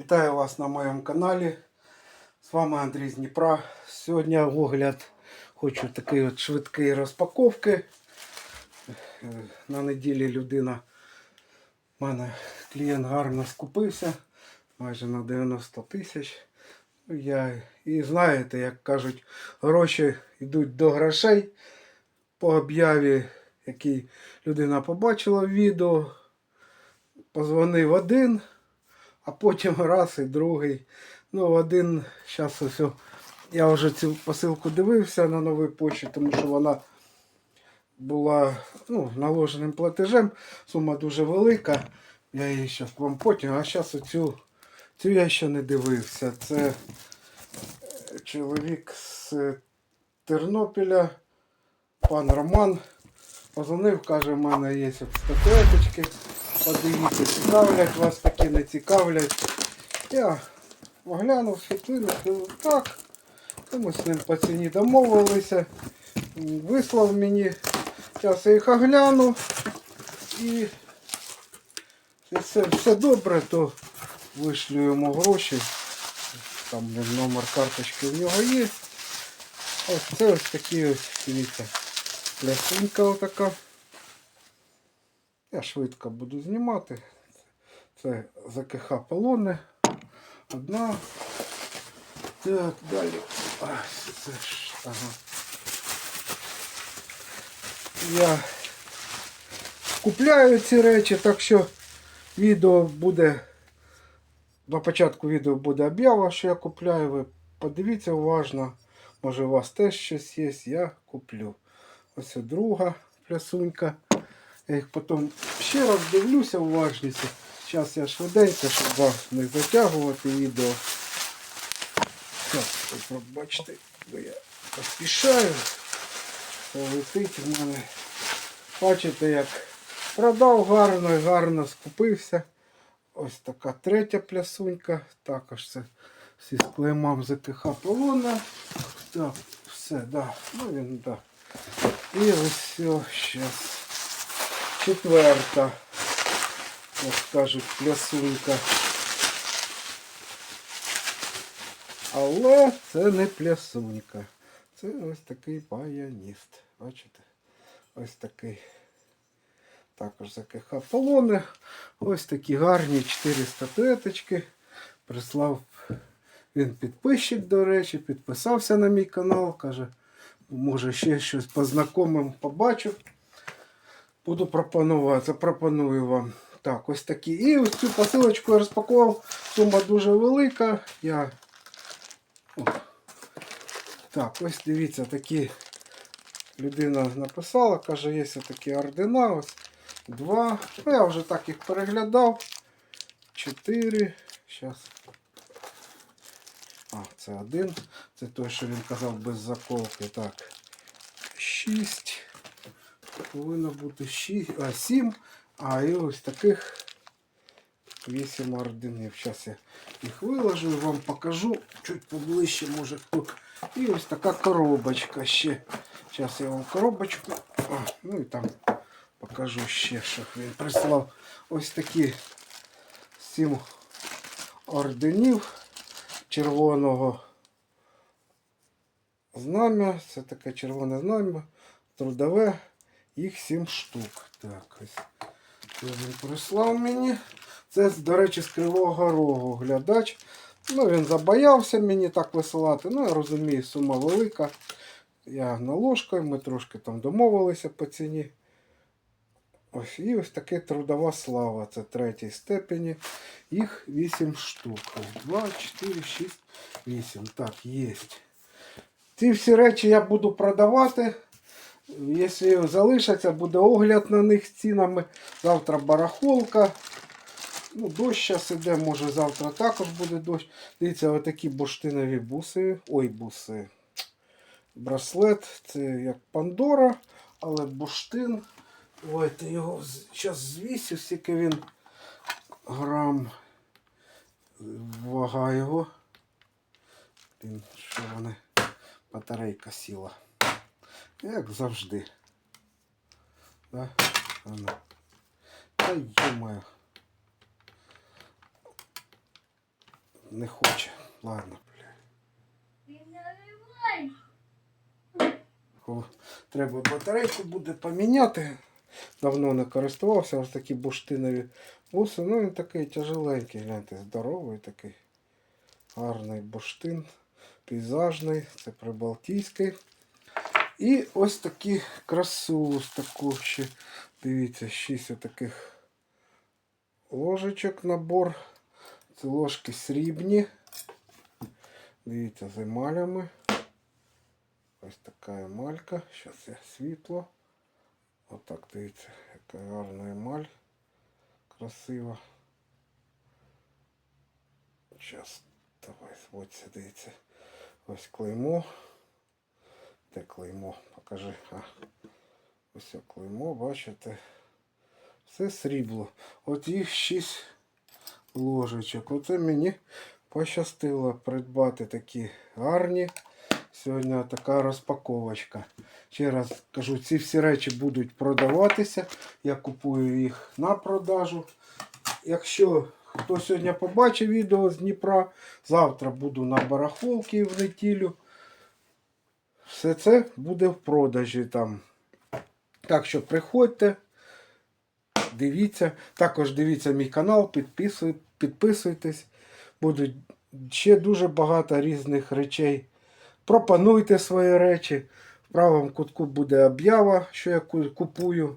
Вітаю вас на моєму каналі. З вами Андрій з Дніпра. Сьогодні огляд хочу такий от швидкої розпаковки. На неділі людина, в мене клієнт гарно скупився, майже на 90 тисяч. Ну, Я, і знаєте, як кажуть, гроші йдуть до грошей по об'яві, який людина побачила в відео. Позвонив один, а потім раз і другий. Ну, один, зараз ось. Я вже цю посилку дивився на новій почті, тому що вона була ну, наложеним платежем. Сума дуже велика. Я її зараз вам потім, а зараз оцю цю я ще не дивився. Це е, чоловік з Тернопіля, пан Роман. Позвонив, каже, в мене є статуеточки. Подивіться, цікавлять вас такі, не цікавлять. Я оглянув світлину, так. То ми з ним по ціні домовилися. Вислав мені. Зараз я їх огляну. І якщо все добре, то вишлю йому гроші. Там номер карточки в нього є. Ось це ось такі ось, дивіться, плясунька отака. Я швидко буду знімати. Це ЗКХ полони. Одна. Так, далі. Ось це ж. Ага. Я купляю ці речі, так що відео буде. На початку відео буде об'ява, що я купляю. Ви подивіться уважно. Може у вас теж щось є, я куплю. Ось друга плясунька. Я їх потім ще раз дивлюся уважніше. Зараз я швиденько, щоб вас не затягувати відео. Так, пробачте, бо я поспішаю. Полетить в мене. Бачите, як продав гарно і гарно скупився. Ось така третя плясунька. Також це всі з клеймом ЗКХ полона. Так, все, да. Ну він, да. І ось все, щас. Четверта, як кажуть, плясунька. Але це не плясунька. Це ось такий баяніст. Бачите? Ось такий. Також ЗКХ полони. Ось такі гарні 4 статуеточки. Прислав він підписчик, до речі, підписався на мій канал. Каже, може ще щось по знайомим побачу. Буду пропонувати, запропоную вам. Так, ось такі. І ось цю посилочку я розпакував. Сума дуже велика. Я... О. Так, ось дивіться, такі людина написала, каже, є такі ордена. Ось два. Ну, я вже так їх переглядав. Чотири. Зараз. А, це один. Це той, що він казав без заколки. Так. Шість. Повинно бути 6, а 7. А і ось таких 8 орденів. Зараз я їх виложу вам покажу. Чуть поближче, може хто. І ось така коробочка ще. Зараз я вам коробочку. Ну і там покажу ще, що він прислав. Ось такі 7 орденів червоного знам'я. Це таке червоне знам'я. Трудове. Їх 7 штук. Так, ось. Це він прислав мені. Це, до речі, з Кривого Рогу глядач. Ну, він забоявся мені так висилати. Ну, я розумію, сума велика. Я наложкою, ми трошки там домовилися по ціні. Ось і ось таке трудова слава. Це третій степені. Їх 8 штук. 2, 4, 6, 8. Так, є. Ці всі речі я буду продавати. Якщо залишаться, буде огляд на них цінами. Завтра барахолка. Ну, дощ зараз іде, може завтра також буде дощ. Дивіться, отакі бурштинові буси. Ой, буси. Браслет. Це як Пандора, але бурштин. Давайте його зараз звісю, скільки він грам. Вага його. Блін, що вони? Батарейка сіла. Як завжди. Да? Ано. Та йомаю. не хоче. Ладно, блядь. О, Треба батарейку буде поміняти. Давно не користувався, ось такі буштинові буси. Ну він такий тяжеленький, гляньте, здоровий такий. Гарний буштин, пейзажний, це прибалтійський. І ось такі красу з таку ще. Дивіться, шість таких ложечок набор. Це ложки срібні. Дивіться, з емалями. Ось така емалька. Зараз я світло. Отак дивіться, яка гарна емаль. Красива. Зараз давай ось дивіться. Ось клеймо. Де клеймо? Покажи. А. Ось клеймо, бачите. Все срібло. От їх 6 ложечок. Оце мені пощастило придбати такі гарні. Сьогодні така розпаковочка. Ще раз кажу, ці всі речі будуть продаватися. Я купую їх на продажу. Якщо хто сьогодні побачив відео з Дніпра, завтра буду на барахолці в неділю. Все це буде в продажі там. Так що приходьте, дивіться. Також дивіться мій канал, підписуй- підписуйтесь. Будуть ще дуже багато різних речей. Пропонуйте свої речі. В правому кутку буде об'ява, що я купую.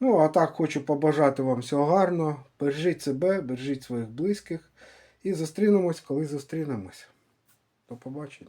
Ну, а так хочу побажати вам всього гарного. Бережіть себе, бережіть своїх близьких. І зустрінемось, коли зустрінемось. До побачення.